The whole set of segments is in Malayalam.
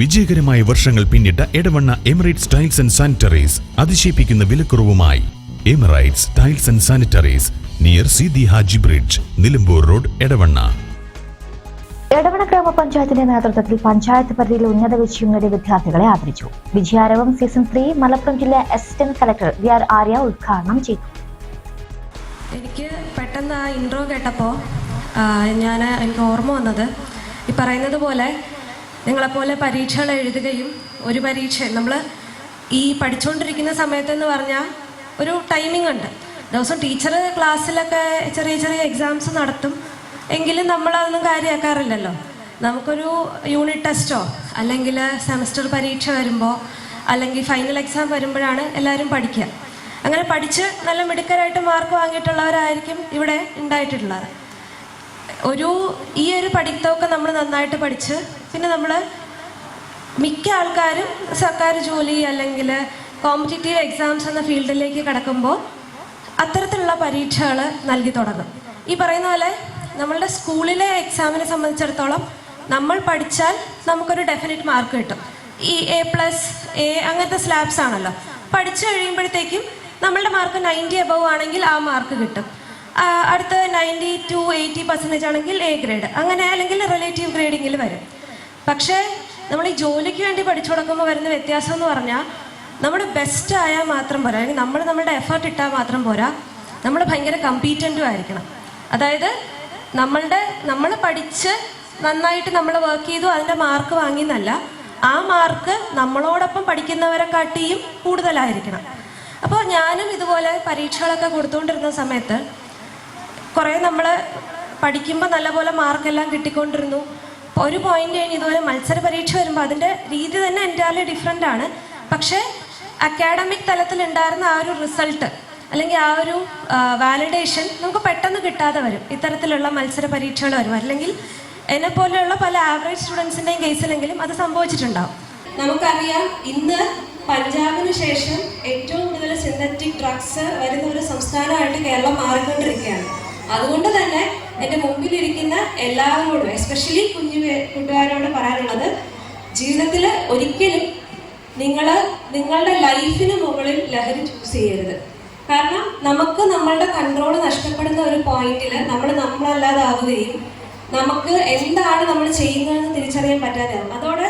വിജയകരമായ വർഷങ്ങൾ പിന്നിട്ട Edavanna Emirates Tiles and Sanitaries അതിശയിപ്പിക്കുന്ന വിലക്കുറവുമായി. Emirates Tiles and Sanitaries near Sidi Haji bridge Nilambur road Edavanna. Edavanna ഗ്രാമപഞ്ചായത്തിന്റെ നേതൃത്വത്തിൽ പഞ്ചായത്ത് പരിധിയിൽ ഉന്നത വിജയം നേടിയ വിദ്യാർത്ഥികളെ ആദരിച്ചു. വിജയാരവം സീസൺ ത്രീ മലപ്പുറം ജില്ലാ assistant collector V R Arya ഉദ്ഘാടനം ചെയ്തു. എനിക്ക് പെട്ടെന്ന് ആ ഇൻട്രോ കേട്ടപ്പോൾ ഞാൻ എനിക്ക് ഓർമ്മ വന്നത് ഈ പറയുന്നത് പോലെ നിങ്ങളെപ്പോലെ പരീക്ഷകൾ എഴുതുകയും ഒരു പരീക്ഷ നമ്മൾ ഈ പഠിച്ചുകൊണ്ടിരിക്കുന്ന സമയത്തെന്ന് പറഞ്ഞാൽ ഒരു ടൈമിംഗ് ഉണ്ട്. ദിവസം ടീച്ചർ ക്ലാസ്സിലൊക്കെ ചെറിയ ചെറിയ എക്സാംസ് നടത്തും. എങ്കിലും നമ്മളതൊന്നും കാര്യമാക്കാറില്ലല്ലോ നമുക്കൊരു യൂണിറ്റ് ടെസ്റ്റോ അല്ലെങ്കിൽ സെമസ്റ്റർ പരീക്ഷ വരുമ്പോൾ അല്ലെങ്കിൽ ഫൈനൽ എക്സാം വരുമ്പോഴാണ് എല്ലാവരും പഠിക്കുക അങ്ങനെ പഠിച്ച് നല്ല മിടുക്കരായിട്ട് മാർക്ക് വാങ്ങിയിട്ടുള്ളവരായിരിക്കും ഇവിടെ ഉണ്ടായിട്ടുള്ളത്. ഒരു ഈ ഒരു പഠിത്തമൊക്കെ നമ്മൾ നന്നായിട്ട് പഠിച്ച് പിന്നെ നമ്മൾ മിക്ക ആൾക്കാരും സർക്കാർ ജോലി അല്ലെങ്കിൽ കോമ്പറ്റേറ്റീവ് എക്സാംസ് എന്ന ഫീൽഡിലേക്ക് കടക്കുമ്പോൾ അത്തരത്തിലുള്ള പരീക്ഷകൾ നൽകി തുടങ്ങും. ഈ പറയുന്ന പോലെ നമ്മളുടെ സ്കൂളിലെ എക്സാമിനെ സംബന്ധിച്ചിടത്തോളം നമ്മൾ പഠിച്ചാൽ നമുക്കൊരു ഡെഫിനറ്റ് മാർക്ക് കിട്ടും. ഈ എ പ്ലസ് എ അങ്ങനത്തെ സ്ലാബ്സ് ആണല്ലോ. പഠിച്ചു കഴിയുമ്പോഴത്തേക്കും നമ്മളുടെ മാർക്ക് നയന്റി എബവ് ആണെങ്കിൽ ആ മാർക്ക് കിട്ടും. അടുത്ത നയന്റി ടു എയ്റ്റി പെർസെന്റേജ് ആണെങ്കിൽ എ ഗ്രേഡ് അങ്ങനെ അല്ലെങ്കിൽ റിലേറ്റീവ് ഗ്രേഡിങ്ങിൽ വരും. പക്ഷേ നമ്മൾ ഈ ജോലിക്ക് വേണ്ടി പഠിച്ചു കൊടുക്കുമ്പോൾ വരുന്ന വ്യത്യാസം എന്ന് പറഞ്ഞാൽ നമ്മൾ ബെസ്റ്റ് ആയാൽ മാത്രം പോരാ. അല്ലെങ്കിൽ നമ്മൾ നമ്മുടെ എഫേർട്ട് ഇട്ടാൽ മാത്രം പോരാ. നമ്മൾ ഭയങ്കര കമ്പീറ്റന്റും ആയിരിക്കണം. അതായത് നമ്മളുടെ നമ്മൾ പഠിച്ച് നന്നായിട്ട് നമ്മൾ വർക്ക് ചെയ്തു അതിന്റെ മാർക്ക് വാങ്ങിയെന്നല്ല ആ മാർക്ക് നമ്മളോടൊപ്പം പഠിക്കുന്നവരെ കാട്ടിയും കൂടുതലായിരിക്കണം. അപ്പോൾ ഞാനും ഇതുപോലെ പരീക്ഷകളൊക്കെ കൊടുത്തുകൊണ്ടിരുന്ന സമയത്ത് കുറേ നമ്മൾ പഠിക്കുമ്പോൾ നല്ലപോലെ മാർക്കെല്ലാം കിട്ടിക്കൊണ്ടിരുന്നു. ഒരു പോയിന്റ് കഴിഞ്ഞ് ഇതുപോലെ മത്സര പരീക്ഷ വരുമ്പോൾ അതിന്റെ രീതി തന്നെ എന്റെ ഡിഫറെന്റ് ആണ്. പക്ഷേ അക്കാഡമിക് തലത്തിൽ ഉണ്ടായിരുന്ന ആ ഒരു റിസൾട്ട് അല്ലെങ്കിൽ ആ ഒരു വാലിഡേഷൻ നമുക്ക് പെട്ടെന്ന് കിട്ടാതെ വരും. ഇത്തരത്തിലുള്ള മത്സര പരീക്ഷകൾ വരും. അല്ലെങ്കിൽ എന്നെ പോലെയുള്ള പല ആവറേജ് സ്റ്റുഡൻസിന്റെയും കേസിലെങ്കിലും അത് സംഭവിച്ചിട്ടുണ്ടാവും. നമുക്കറിയാം ഇന്ന് പഞ്ചാബിന് ശേഷം ഏറ്റവും കൂടുതൽ സിന്തറ്റിക് ഡ്രഗ്സ് വരുന്ന ഒരു സംസ്ഥാനമായിട്ട് കേരളം മാറിക്കൊണ്ടിരിക്കുകയാണ്. അതുകൊണ്ട് തന്നെ എന്റെ മുമ്പിലിരിക്കുന്ന എല്ലാവരോടും എസ്പെഷ്യലി കുഞ്ഞു കൂട്ടുകാരോട് പറയാനുള്ളത് ജീവിതത്തിൽ ഒരിക്കലും നിങ്ങൾ നിങ്ങളുടെ ലൈഫിന് മുകളിൽ ലഹരി ചൂസ് ചെയ്യരുത്. കാരണം നമുക്ക് നമ്മളുടെ കൺട്രോൾ നഷ്ടപ്പെടുന്ന ഒരു പോയിന്റിൽ നമ്മൾ നമ്മളല്ലാതാവുകയും നമുക്ക് എന്താണ് നമ്മൾ ചെയ്യുന്നതെന്ന് തിരിച്ചറിയാൻ പറ്റാതെയാവും. അതോടെ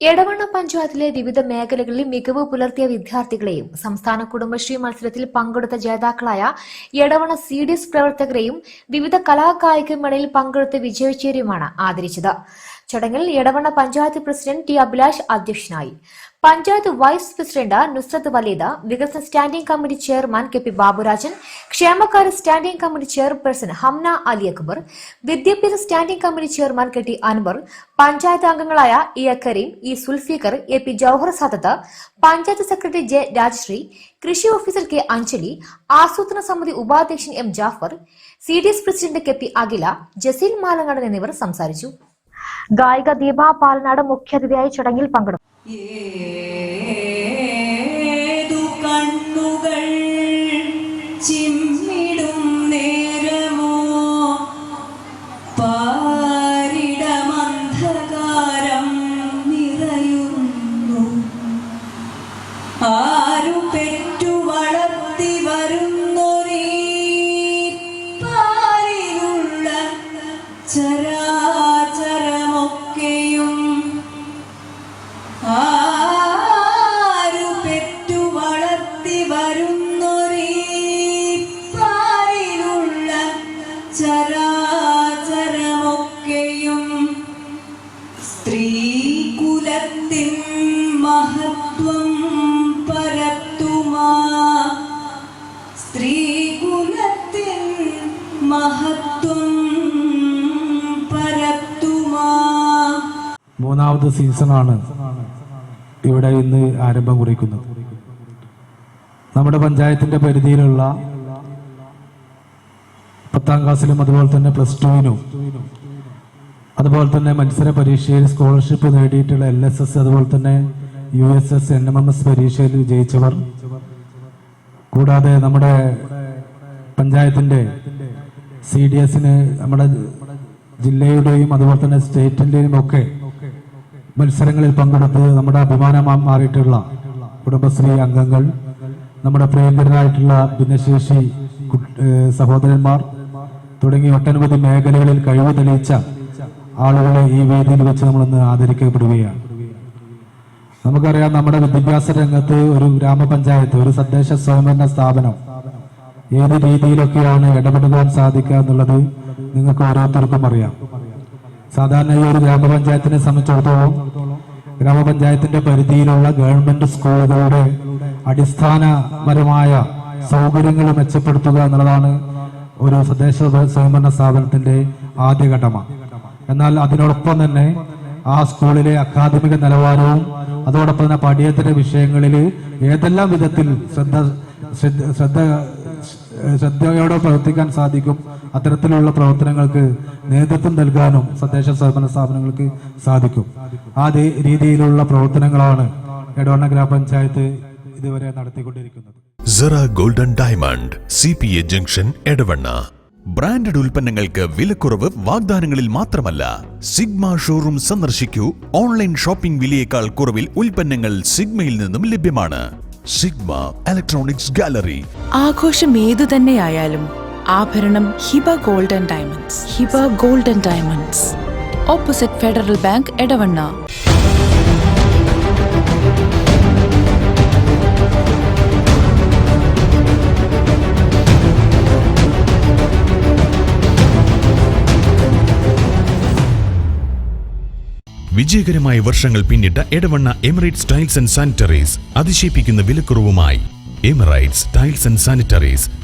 എടവണ്ണ പഞ്ചായത്തിലെ വിവിധ മേഖലകളിൽ മികവ് പുലർത്തിയ വിദ്യാർത്ഥികളെയും സംസ്ഥാന കുടുംബശ്രീ മത്സരത്തിൽ പങ്കെടുത്ത ജേതാക്കളായ എടവണ്ണ സി ഡി എസ് പ്രവർത്തകരെയും വിവിധ കലാകായിക മേളയിൽ പങ്കെടുത്ത് വിജയിച്ചവരെയുമാണ് ആദരിച്ചത്. ചടങ്ങിൽ എടവണ്ണ പഞ്ചായത്ത് പ്രസിഡന്റ് ടി അഭിലാഷ് അധ്യക്ഷനായി. പഞ്ചായത്ത് വൈസ് പ്രസിഡന്റ് നുസ്രത്ത് വലീദ വികസന standing committee chairman K P Baburajan ക്ഷേമകാര്യ standing committee chairperson Hamna Ali Akbar വിദ്യാഭ്യാസ standing committee chairman K T Anwar panchayat അംഗങ്ങളായ E A Kareem E Sulfiqar A P Jouhar Sadath panchayat secretary J Rajasree കൃഷി ഓഫീസർ കെ അഞ്ജലി ആസൂത്രണ സമിതി ഉപാധ്യക്ഷൻ M Jafar C D S president K P Akhila Jaseel Malangadan എന്നിവർ സംസാരിച്ചു. ഗായിക ദീപ പാലനാട് മുഖ്യാതിഥിയായി ചടങ്ങിൽ പങ്കെടുത്തു മൂന്നാമത് സീസണാണ് ഇവിടെ ഇന്ന് ആരംഭം കുറിക്കുന്നത്. നമ്മുടെ പഞ്ചായത്തിന്റെ പരിധിയിലുള്ള പത്താം ക്ലാസ്സിലും അതുപോലെ തന്നെ പ്ലസ് ടുവിനും അതുപോലെ തന്നെ മത്സര പരീക്ഷയിൽ സ്കോളർഷിപ്പ് നേടിയിട്ടുള്ള എൽ എസ് എസ് അതുപോലെ തന്നെ U S S N M M S പരീക്ഷയിൽ വിജയിച്ചവർ കൂടാതെ നമ്മുടെ പഞ്ചായത്തിന്റെ സി ഡി എസിന് നമ്മുടെ ജില്ലയുടെയും അതുപോലെ തന്നെ സ്റ്റേറ്റിന്റെയും ഒക്കെ മത്സരങ്ങളിൽ പങ്കെടുത്ത് നമ്മുടെ അഭിമാനമായി മാറിയിട്ടുള്ള കുടുംബശ്രീ അംഗങ്ങൾ നമ്മുടെ പ്രിയങ്കരനായിട്ടുള്ള ഭിന്നശേഷി സഹോദരന്മാർ തുടങ്ങി ഒട്ടനവധി മേഖലകളിൽ കഴിവ് തെളിയിച്ച ആളുകളെ ഈ വേദിയിൽ വെച്ച് നമ്മളിന്ന് ആദരിക്കപ്പെടുകയാണ്. നമുക്കറിയാം നമ്മുടെ വിദ്യാഭ്യാസ രംഗത്ത് ഒരു ഗ്രാമപഞ്ചായത്ത് ഒരു തദ്ദേശ സ്വയംഭരണ സ്ഥാപനം ഏത് രീതിയിലൊക്കെയാണ് ഇടപെടുവാൻ സാധിക്കുക എന്നുള്ളത് നിങ്ങൾക്ക് ഓരോരുത്തർക്കും അറിയാം. സാധാരണ ഈ ഒരു ഗ്രാമപഞ്ചായത്തിനെ സംബന്ധിച്ചിടത്തോളം ഗ്രാമപഞ്ചായത്തിന്റെ പരിധിയിലുള്ള ഗവൺമെന്റ് സ്കൂളുകളുടെ അടിസ്ഥാനപരമായ സൗകര്യങ്ങൾ മെച്ചപ്പെടുത്തുക എന്നുള്ളതാണ് ഒരു തദ്ദേശ സ്വയംഭരണ സ്ഥാപനത്തിന്റെ ആദ്യഘട്ടമാണ് എന്നാൽ അതിനോടൊപ്പം തന്നെ ആ സ്കൂളിലെ അക്കാദമിക നിലവാരവും അതോടൊപ്പം തന്നെ പഠ്യേതര വിഷയങ്ങളിൽ ഏതെല്ലാം വിധത്തിൽ ശ്രദ്ധ ശ്രദ്ധ ശ്രദ്ധയോടെ പ്രവർത്തിക്കാൻ സാധിക്കും അത്തരത്തിലുള്ള പ്രവർത്തനങ്ങൾക്ക് നേതൃത്വം നൽകാനും തദ്ദേശ സ്വയംഭരണ സ്ഥാപനങ്ങൾക്ക് സാധിക്കും. ആ രീതിയിലുള്ള പ്രവർത്തനങ്ങളാണ് എടവണ്ണ ഗ്രാമപഞ്ചായത്ത് ഇതുവരെ നടത്തിക്കൊണ്ടിരിക്കുന്നത്. Sera Golden Diamond C P A junction Edavanna. Branded ഉൽപ്പന്നങ്ങൾക്ക് വിലക്കുറവ് വാഗ്ദാനങ്ങളിൽ മാത്രമല്ല സിഗ്മ ഷോറൂം സന്ദർശിക്കൂ. ഓൺലൈൻ ഷോപ്പിംഗ് വിലയേക്കാൾ കുറവിൽ ഉൽപ്പന്നങ്ങൾ സിഗ്മയിൽ നിന്നും ലഭ്യമാണ്. Sigma electronics gallery. ആഘോഷം ഏതു തന്നെയായാലും ആഭരണം Hiba Golden Diamonds. Hiba Golden Diamonds. Opposite Federal Bank Edavanna. വിജയകരമായ വർഷങ്ങൾ പിന്നിട്ട Edavanna Emirates Tiles and Sanitaries അതിശയിപ്പിക്കുന്ന വിലക്കുറവുമായി. Emirates Tiles and Sanitaries